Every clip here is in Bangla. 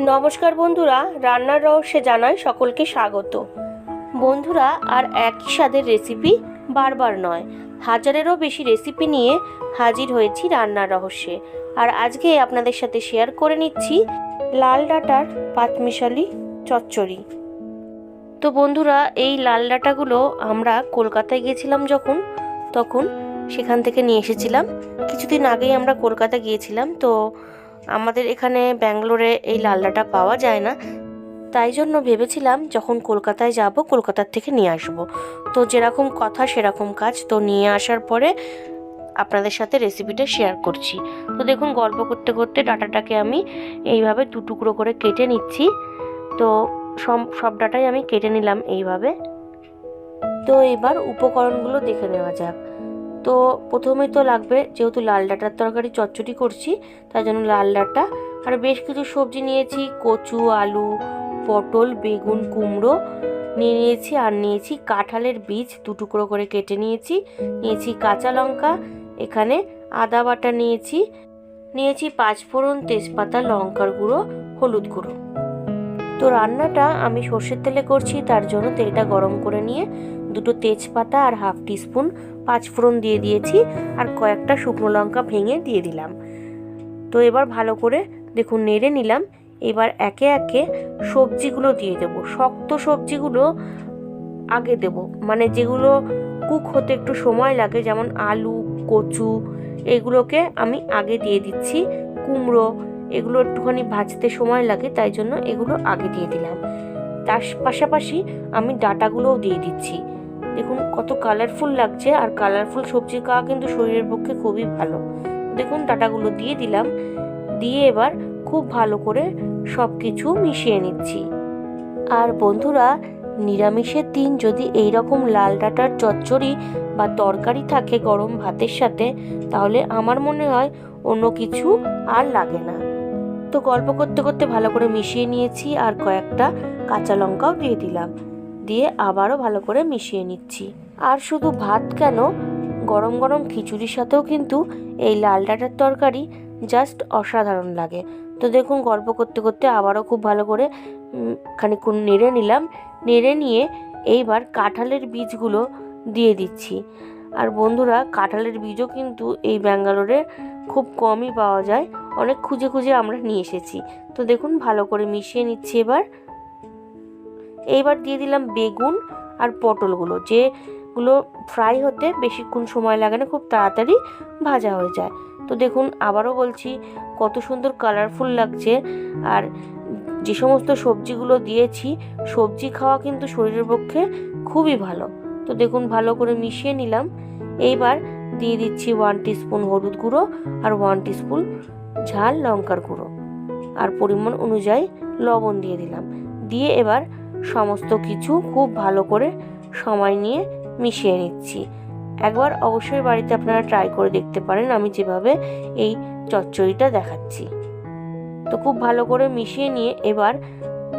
নমস্কার বন্ধুরা, রান্নার রহস্যে জানাই সকলকে স্বাগত। বন্ধুরা, আর একই স্বাদের রেসিপি বারবার নয়, হাজারেরও বেশি রেসিপি নিয়ে হাজির হয়েছি রান্নার রহস্যে। আর আজকে আপনাদের সাথে শেয়ার করে নিচ্ছি লাল ডাটার পাঁচমিশালি চচ্চড়ি। তো বন্ধুরা, এই লাল ডাটাগুলো আমরা কলকাতায় গিয়েছিলাম যখন, তখন সেখান থেকে নিয়ে এসেছিলাম। কিছুদিন আগেই আমরা কলকাতা গিয়েছিলাম, তো আমাদের এখানে ব্যাঙ্গালোরে এই লাল ডাঁটা পাওয়া যায় না। তাই জন্য ভেবেছিলাম যখন কলকাতায় যাব, কলকাতার থেকে নিয়ে আসব। তো যেরকম কথা, সেরকম কাজ তো নিয়ে আসার পরে আপনাদের সাথে রেসিপিটা শেয়ার করছি। তো দেখুন, গল্প করতে করতে ডাটাটাকে আমি এইভাবে দু টুকরো করে কেটে নিচ্ছি। তো সব সব ডাটাই আমি কেটে নিলাম এইভাবে। তো এবার উপকরণগুলো দেখে নেওয়া যাক। তো প্রথমে তো লাগবে, যেহেতু লাল ডাঁটার তরকারি চচ্চড়ি করছি, তার জন্য লাল ডাঁটা। আর বেশ কিছু সবজি নিয়েছি, কচু, আলু, পটল, বেগুন, কুমড়ো নিয়ে নিয়েছি, আর নিয়েছি কাঁঠালের বীজ দু টুকরো করে কেটে নিয়েছি। নিয়েছি কাঁচা লঙ্কা, এখানে আদা বাটা নিয়েছি নিয়েছি পাঁচফোড়ন তেজপাতা, লঙ্কার গুঁড়ো, হলুদ গুঁড়ো। তো রান্নাটা আমি সর্ষের তেলে করছি, তার জন্য তেলটা গরম করে নিয়ে দুটো তেজপাতা আর হাফ টিস্পুন পাঁচফোড়ন দিয়ে দিয়েছি আর কয়েকটা শুকনো লঙ্কা ভেঙে দিয়ে দিলাম। তো এবার ভালো করে দেখুন নেড়ে নিলাম। এবার একে একে সবজিগুলো দিয়ে দেবো। শক্ত সবজিগুলো আগে দেব। মানে যেগুলো কুক হতে একটু সময় লাগে, যেমন আলু, কচু, এগুলোকে আমি আগে দিয়ে দিচ্ছি। কুমড়ো, এগুলো একটুখানি ভাজতে সময় লাগে, তাই জন্য এগুলো আগে দিয়ে দিলাম। তার পাশাপাশি আমি ডাটাগুলোও দিয়ে দিচ্ছি। দেখুন কত কালারফুল লাগছে আর কালারফুল সবজি খাওয়া কিন্তু শরীরের পক্ষে খুবই ভালো। দেখুন ডাটাগুলো দিয়ে দিলাম, দিয়ে এবার খুব ভালো করে সব কিছু মিশিয়ে নিচ্ছি। আর বন্ধুরা, নিরামিষের দিন যদি এই রকম লাল ডাটার চচ্চড়ি বা তরকারি থাকে গরম ভাতের সাথে, তাহলে আমার মনে হয় অন্য কিছু আর লাগে না। তো গল্প করতে করতে ভালো করে মিশিয়ে নিয়েছি আর কয়েকটা কাঁচা লঙ্কাও দিয়ে দিলাম। দিয়ে আবারও ভালো করে মিশিয়ে নিচ্ছি। আর শুধু ভাত কেন? গরম গরম খিচুড়ির সাথেও কিন্তু এই লাল ডাঁটার তরকারি জাস্ট অসাধারণ লাগে। তো দেখুন, গল্প করতে করতে আবারও খুব ভালো করে খানিকক্ষণ নেড়ে নিলাম। নেড়ে নিয়ে এইবার কাঁঠালের বীজগুলো দিয়ে দিচ্ছি। আর বন্ধুরা, কাঁঠালের বীজও কিন্তু এই ব্যাঙ্গালোরে খুব কমই পাওয়া যায়। অনেক খুঁজে খুঁজে আমরা নিয়ে এসেছি। তো দেখুন, ভালো করে মিশিয়ে নিচ্ছি এবার। এইবার দিয়ে দিলাম বেগুন আর পটলগুলো, যেগুলো ফ্রাই হতে বেশিক্ষণ সময় লাগে না, খুব তাড়াতাড়ি ভাজা হয়ে যায়। তো দেখুন, আবারও বলছি, কত সুন্দর কালারফুল লাগছে। আর যে সমস্ত সবজিগুলো দিয়েছি, সবজি খাওয়া কিন্তু শরীরের পক্ষে খুবই ভালো। তো দেখুন, ভালো করে মিশিয়ে নিলাম। এইবার দিয়ে দিচ্ছি ওয়ান টিস্পুন হলুদ গুঁড়ো আর ওয়ান টিস্পুন ঝাল লঙ্কার গুঁড়ো। আর পরিমাণ অনুযায়ী লবণ দিয়ে দিলাম। দিয়ে এবার সমস্ত কিছু খুব ভালো করে সময় নিয়ে মিশিয়ে নিচ্ছি। একবার অবশ্যই বাড়িতে আপনারা ট্রাই করে দেখতে পারেন, আমি যেভাবে এই চচ্চড়িটা দেখাচ্ছি। তো খুব ভালো করে মিশিয়ে নিয়ে এবার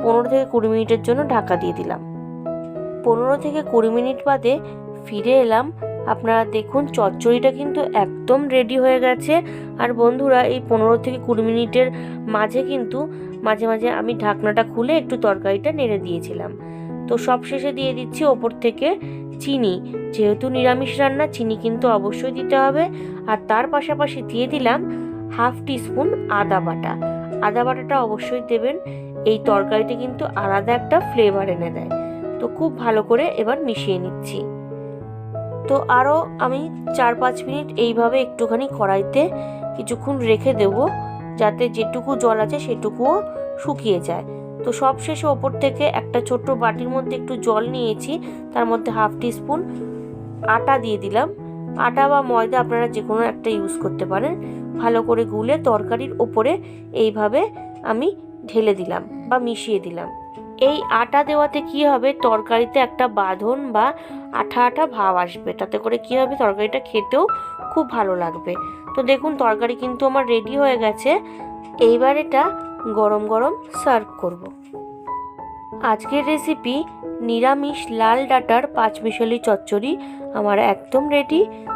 পনেরো থেকে কুড়ি মিনিটের জন্য ঢাকা দিয়ে দিলাম। পনেরো থেকে কুড়ি মিনিট বাদে ফিরে এলাম। আপনারা দেখুন, চচ্চড়িটা কিন্তু একদম রেডি হয়ে গেছে। আর বন্ধুরা, এই পনেরো থেকে কুড়ি মিনিটের মাঝে কিন্তু মাঝে মাঝে আমি ঢাকনাটা খুলে একটু তরকারিটা নেড়ে দিয়েছিলাম। তো সব শেষে দিয়ে দিচ্ছি ওপর থেকে চিনি। যেহেতু নিরামিষ রান্না, চিনি কিন্তু অবশ্যই দিতে হবে। আর তার পাশাপাশি দিয়ে দিলাম হাফ টিস্পুন আদা বাটা। আদা বাটাটা অবশ্যই দেবেন। এই তরকারিতে কিন্তু আলাদা একটা ফ্লেভার এনে দেয়। তো খুব ভালো করে এবার মিশিয়ে নিচ্ছি। তো আরও আমি চার পাঁচ মিনিট এইভাবে একটুখানি কড়াইতে কিছুক্ষণ রেখে দেব। যাতে যেটুকু জল আছে সেটুকুও শুকিয়ে যায়। তো সব শেষে ওপর থেকে একটা ছোট্ট বাটির মধ্যে একটু জল নিয়েছি, তার মধ্যে হাফ টিস্পুন আটা দিয়ে দিলাম। আটা বা ময়দা আপনারা যে কোনো একটা ইউজ করতে পারেন। ভালো করে গুলে তরকারির ওপরে এইভাবে আমি ঢেলে দিলাম বা মিশিয়ে দিলাম। এই আটা দেওয়াতে কি হবে? তরকারিতে একটা বাঁধন বা আঠা আঠা ভাব আসবে। তাতে করে কি হবে? তরকারিটা খেতেও খুব ভালো লাগবে। তো দেখুন, তরকারি কিন্তু আমার রেডি হয়ে গেছে। এইবার এটা গরম গরম সার্ভ করব। আজকের রেসিপি নিরামিষ লাল ডাটার পাঁচমিশালি চচ্চড়ি আমার একদম রেডি